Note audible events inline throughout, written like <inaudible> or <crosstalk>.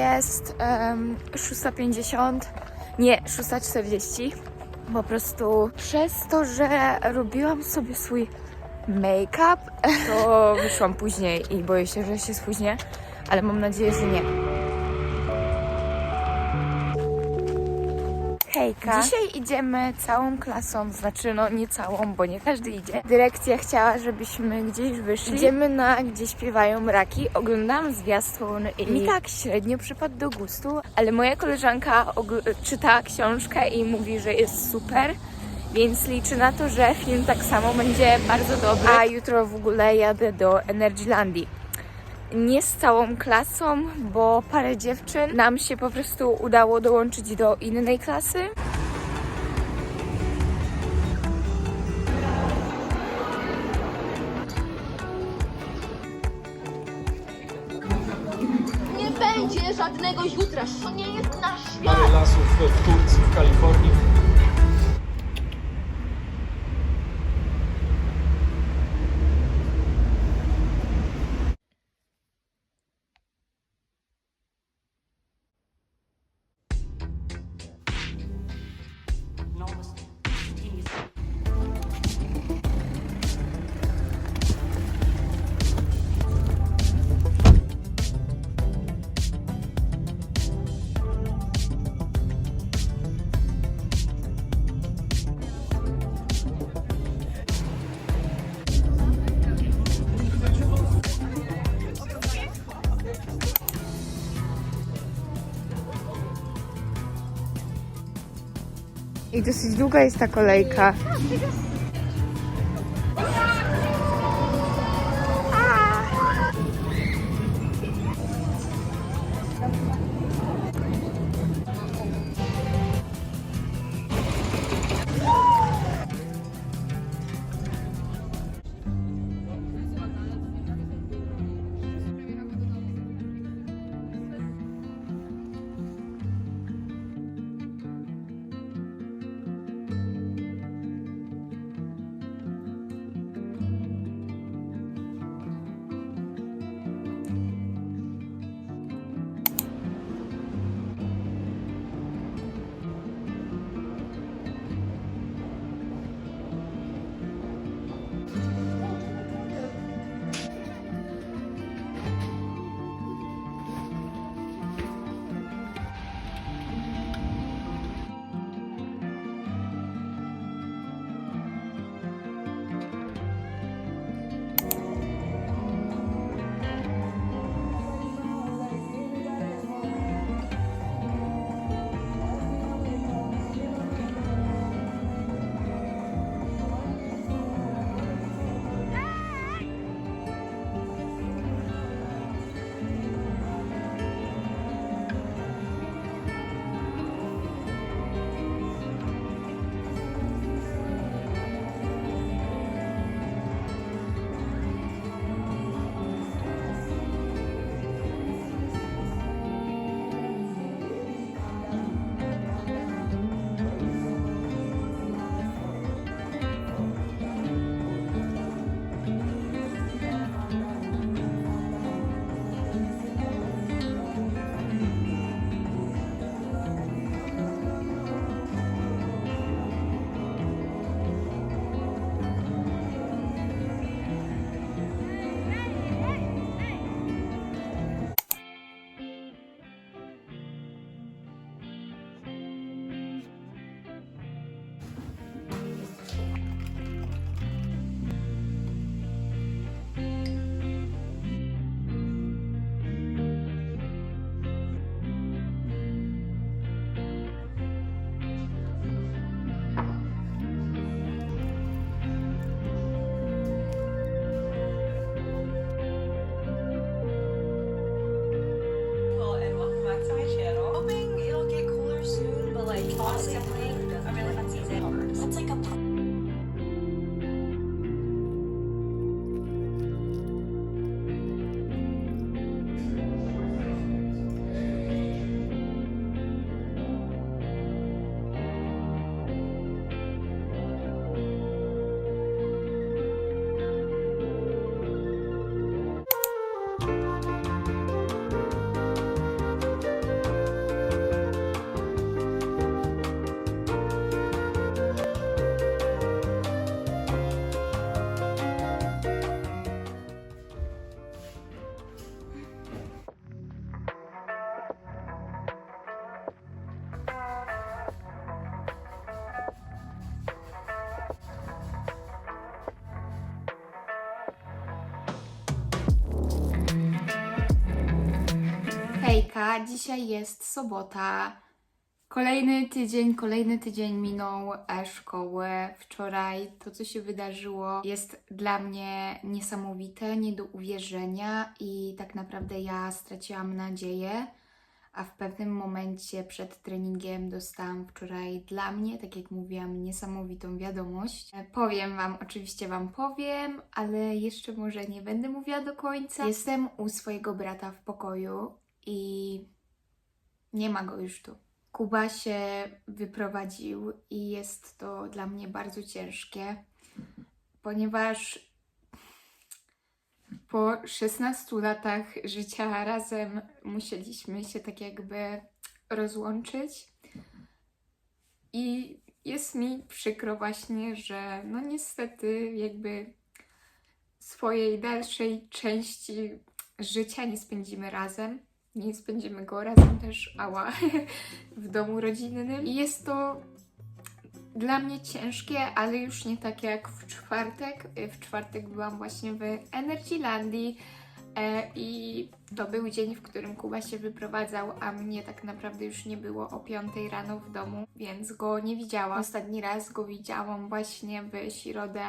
Jest um, 6.50, nie, 6.40. Po prostu przez to, że robiłam sobie swój make-up, <laughs> to wyszłam później i boję się, że się spóźnię, ale mam nadzieję, że nie. Hejka. Dzisiaj idziemy całą klasą, znaczy no nie całą, bo nie każdy idzie. Dyrekcja chciała, żebyśmy gdzieś wyszli. Idziemy na gdzie śpiewają raki. Oglądam zwiastun i mi tak średnio przypadł do gustu, ale moja koleżanka czyta książkę i mówi, że jest super. Więc liczę na to, że film tak samo będzie bardzo dobry. A jutro w ogóle jadę do Energylandii nie z całą klasą, bo parę dziewczyn nam się po prostu udało dołączyć do innej klasy. Nie będzie żadnego jutra, to nie jest nasz świat. parę lasów w Turcji, w Kalifornii. I dosyć długa jest ta kolejka. Hejka, dzisiaj jest sobota. Kolejny tydzień, kolejny tydzień minął szkoły. Wczoraj to, co się wydarzyło, jest dla mnie niesamowite, nie do uwierzenia i tak naprawdę ja straciłam nadzieję. A w pewnym momencie przed treningiem dostałam wczoraj dla mnie, tak jak mówiłam, niesamowitą wiadomość. E, Powiem Wam, oczywiście Wam powiem, ale jeszcze może nie będę mówiła do końca. Jestem u swojego brata w pokoju i nie ma go już tu. Kuba się wyprowadził i jest to dla mnie bardzo ciężkie, ponieważ po 16 latach życia razem musieliśmy się tak jakby rozłączyć. I jest mi przykro właśnie, że no niestety jakby swojej dalszej części życia nie spędzimy razem. Nie spędzimy go razem też, ała, <laughs> w domu rodzinnym. I jest to dla mnie ciężkie, ale już nie tak jak w czwartek. W czwartek byłam właśnie w Energylandii e, i to był dzień, w którym Kuba się wyprowadzał, a mnie tak naprawdę już nie było o 5 rano w domu, więc go nie widziałam. Ostatni raz go widziałam właśnie w środę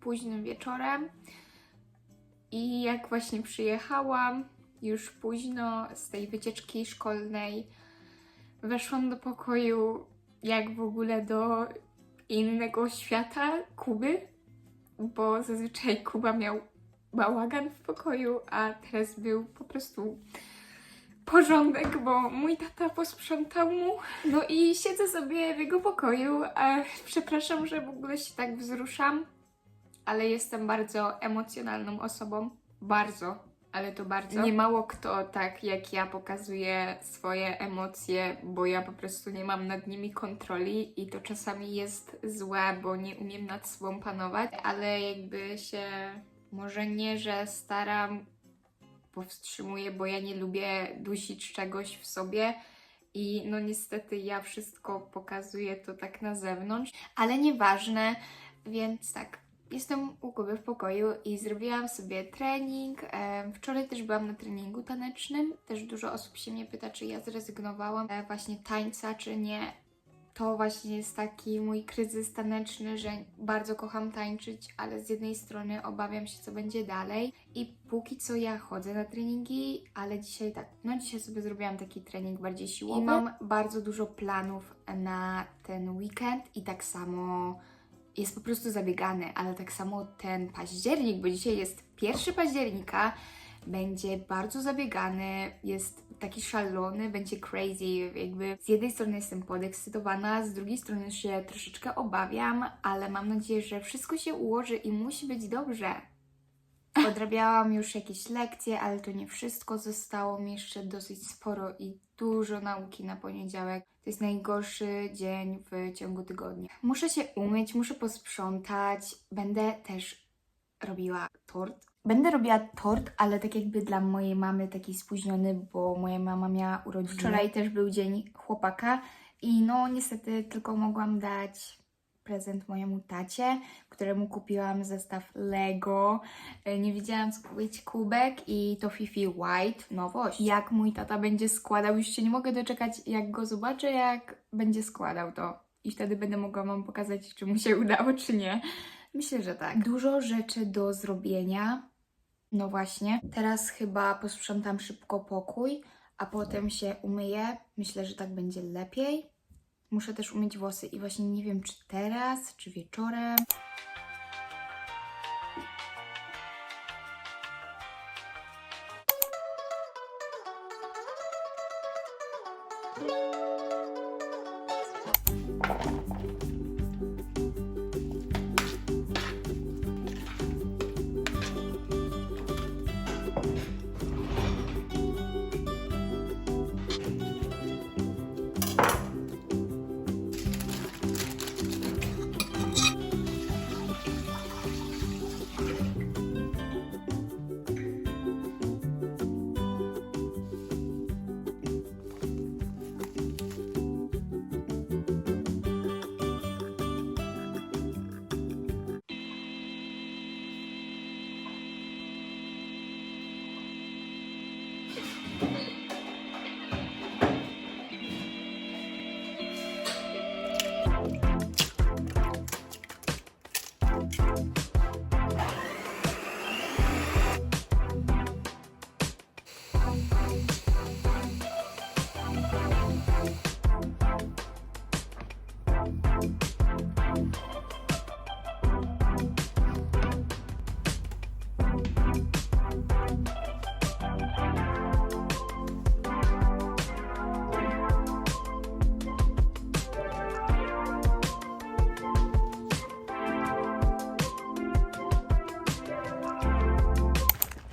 późnym wieczorem. I jak właśnie przyjechałam, już późno z tej wycieczki szkolnej, weszłam do pokoju jak w ogóle do innego świata Kuby, bo zazwyczaj Kuba miał bałagan w pokoju, a teraz był po prostu porządek, bo mój tata posprzątał mu. No i siedzę sobie w jego pokoju, przepraszam, że w ogóle się tak wzruszam, ale jestem bardzo emocjonalną osobą. Bardzo, ale to bardzo. Nie mało kto tak jak ja pokazuje swoje emocje, bo ja po prostu nie mam nad nimi kontroli i to czasami jest złe, bo nie umiem nad sobą panować, ale jakby się może nie, że staram, powstrzymuję, bo ja nie lubię dusić czegoś w sobie. I no niestety ja wszystko pokazuję to tak na zewnątrz, ale nieważne, więc tak, jestem u Kuby w pokoju i zrobiłam sobie trening. E, Wczoraj też byłam na treningu tanecznym. Też dużo osób się mnie pyta, czy ja zrezygnowałam e, właśnie tańca, czy nie. To właśnie jest taki mój kryzys taneczny, że bardzo kocham tańczyć, ale z jednej strony obawiam się, co będzie dalej. I póki co ja chodzę na treningi, ale dzisiaj tak, no dzisiaj sobie zrobiłam taki trening bardziej siłowy. I mam bardzo dużo planów na ten weekend i tak samo jest po prostu zabiegany, ale tak samo ten październik, bo dzisiaj jest 1 października, będzie bardzo zabiegany, jest taki szalony, będzie crazy, jakby z jednej strony jestem podekscytowana, z drugiej strony się troszeczkę obawiam, ale mam nadzieję, że wszystko się ułoży i musi być dobrze. Odrabiałam już jakieś lekcje, ale to nie wszystko. Zostało mi jeszcze dosyć sporo i dużo nauki na poniedziałek. To jest najgorszy dzień w ciągu tygodnia. Muszę się umyć, muszę posprzątać. Będę też robiła tort. Będę robiła tort, ale tak jakby dla mojej mamy taki spóźniony, bo moja mama miała urodziny. Wczoraj też był dzień chłopaka i no niestety tylko mogłam dać prezent mojemu tacie, któremu kupiłam zestaw Lego. E, Nie wiedziałam co kupić kubek i to Fifi White, nowość. Jak mój tata będzie składał, już się nie mogę doczekać jak go zobaczę, jak będzie składał to. I wtedy będę mogła Wam pokazać, czy mu się udało, czy nie. Myślę, że tak. Dużo rzeczy do zrobienia. No właśnie. Teraz chyba posprzątam szybko pokój, a potem się umyję. Myślę, że tak będzie lepiej. Muszę też umyć włosy i właśnie nie wiem, czy teraz, czy wieczorem.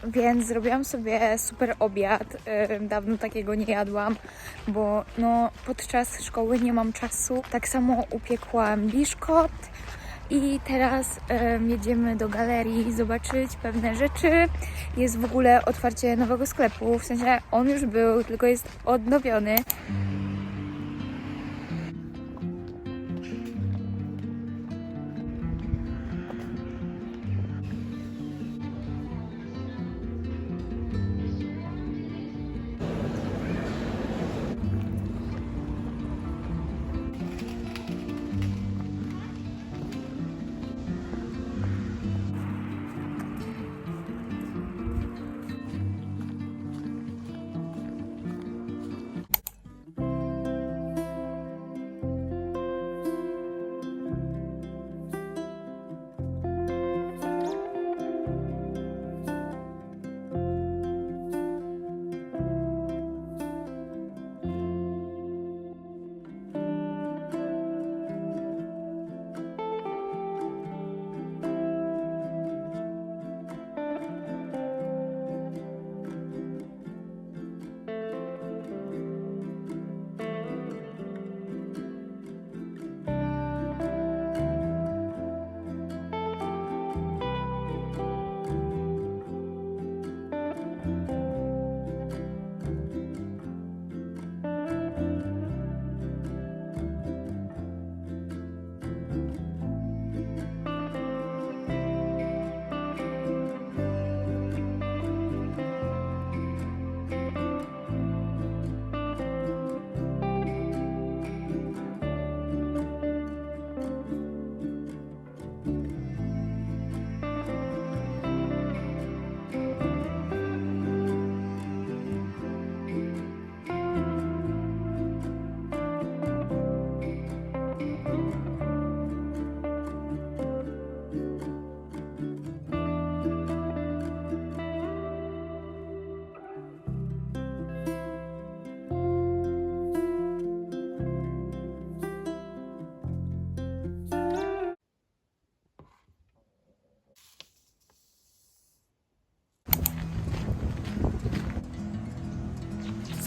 Więc zrobiłam sobie super obiad. Dawno takiego nie jadłam, bo no, podczas szkoły nie mam czasu. Tak samo upiekłam biszkot. I teraz em, jedziemy do galerii zobaczyć pewne rzeczy. Jest w ogóle otwarcie nowego sklepu, w sensie on już był, tylko jest odnowiony.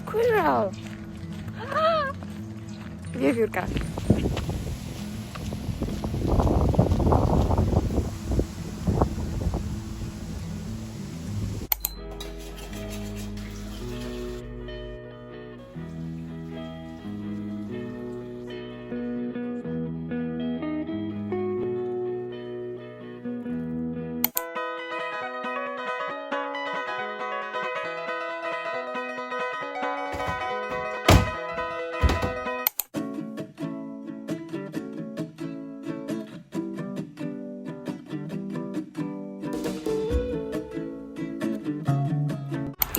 Kural. Ah! Wir, Jürgen.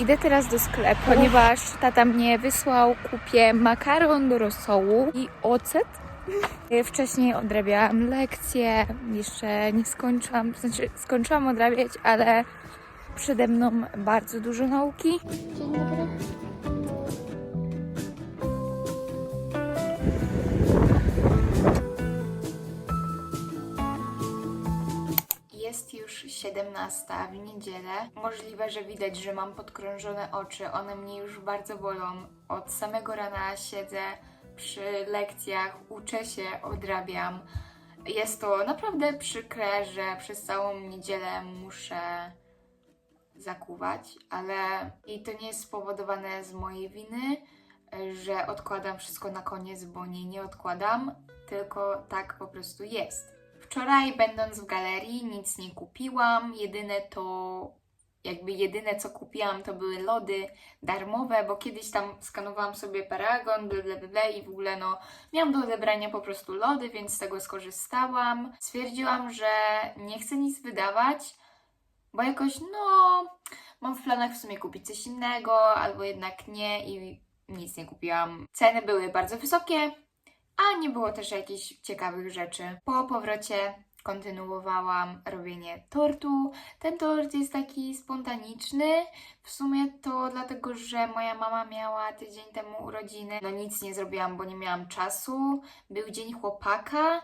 Idę teraz do sklepu, ponieważ tata mnie wysłał, kupię makaron do rosołu i ocet. Wcześniej odrabiałam lekcje, jeszcze nie skończyłam, znaczy skończyłam odrabiać, ale przede mną bardzo dużo nauki. Dzień dobry. 17 w niedzielę. Możliwe, że widać, że mam podkrążone oczy. One mnie już bardzo bolą. Od samego rana siedzę przy lekcjach, uczę się, odrabiam. Jest to naprawdę przykre, że przez całą niedzielę muszę zakuwać, ale i to nie jest spowodowane z mojej winy, że odkładam wszystko na koniec, bo nie, nie odkładam, tylko tak po prostu jest. Wczoraj, będąc w galerii, nic nie kupiłam. Jedyne to, jakby jedyne co kupiłam, to były lody darmowe, bo kiedyś tam skanowałam sobie paragon, bla, bla, bla, i w ogóle no, miałam do odebrania po prostu lody, więc z tego skorzystałam. Stwierdziłam, że nie chcę nic wydawać, bo jakoś, no, mam w planach w sumie kupić coś innego, albo jednak nie i nic nie kupiłam. Ceny były bardzo wysokie, a nie było też jakichś ciekawych rzeczy. Po powrocie kontynuowałam robienie tortu. Ten tort jest taki spontaniczny. W sumie to dlatego, że moja mama miała tydzień temu urodziny. No nic nie zrobiłam, bo nie miałam czasu. Był dzień chłopaka,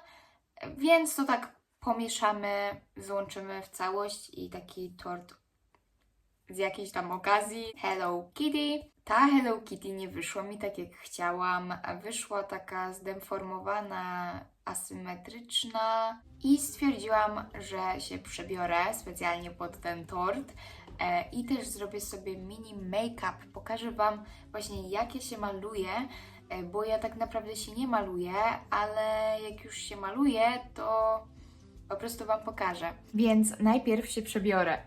więc to tak pomieszamy, złączymy w całość i taki tort z jakiejś tam okazji Hello Kitty. Ta Hello Kitty nie wyszła mi tak jak chciałam. Wyszła taka zdeformowana, asymetryczna i stwierdziłam, że się przebiorę specjalnie pod ten tort. E, I też zrobię sobie mini make-up. Pokażę Wam właśnie jak ja się maluję, e, bo ja tak naprawdę się nie maluję, ale jak już się maluję, to po prostu Wam pokażę. Więc najpierw się przebiorę.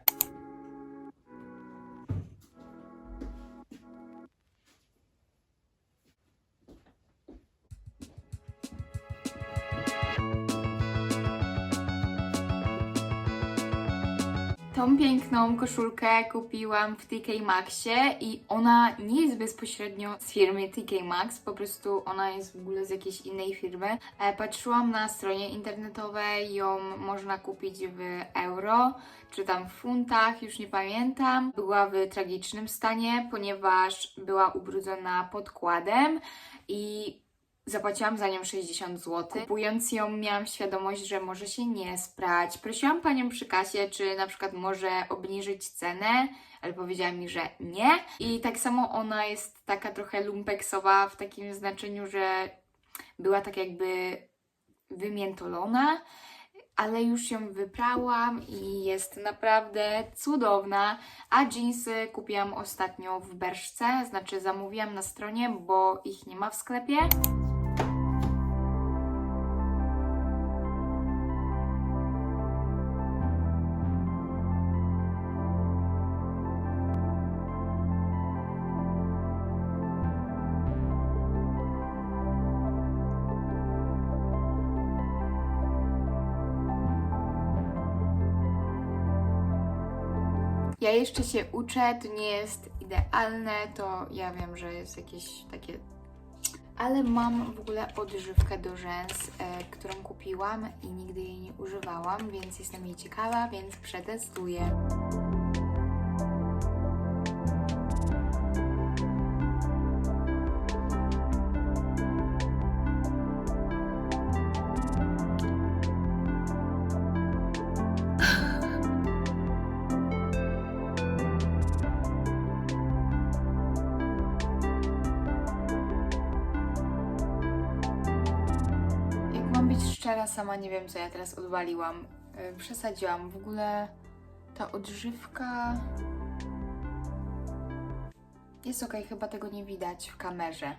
Tą piękną koszulkę kupiłam w TK Maxie i ona nie jest bezpośrednio z firmy TK Maxx, po prostu ona jest w ogóle z jakiejś innej firmy. E, Patrzyłam na stronie internetowej, ją można kupić w euro, czy tam w funtach, już nie pamiętam. Była w tragicznym stanie, ponieważ była ubrudzona podkładem i Zapłaciłam za nią 60 zł. Kupując ją, miałam świadomość, że może się nie sprać. Prosiłam panią przy kasie, czy na przykład może obniżyć cenę, ale powiedziała mi, że nie. I tak samo ona jest taka trochę lumpeksowa w takim znaczeniu, że była tak jakby wymiętolona, ale już ją wyprałam i jest naprawdę cudowna. A jeansy kupiłam ostatnio w Berszce, znaczy zamówiłam na stronie, bo ich nie ma w sklepie. Ja jeszcze się uczę, to nie jest idealne, to ja wiem, że jest jakieś takie. Ale mam w ogóle odżywkę do rzęs, e, którą kupiłam i nigdy jej nie używałam, więc jestem jej ciekawa, więc przetestuję. Sama nie wiem, co ja teraz odwaliłam. Yy, Przesadziłam. W ogóle ta odżywka. Jest okej, chyba tego nie widać w kamerze.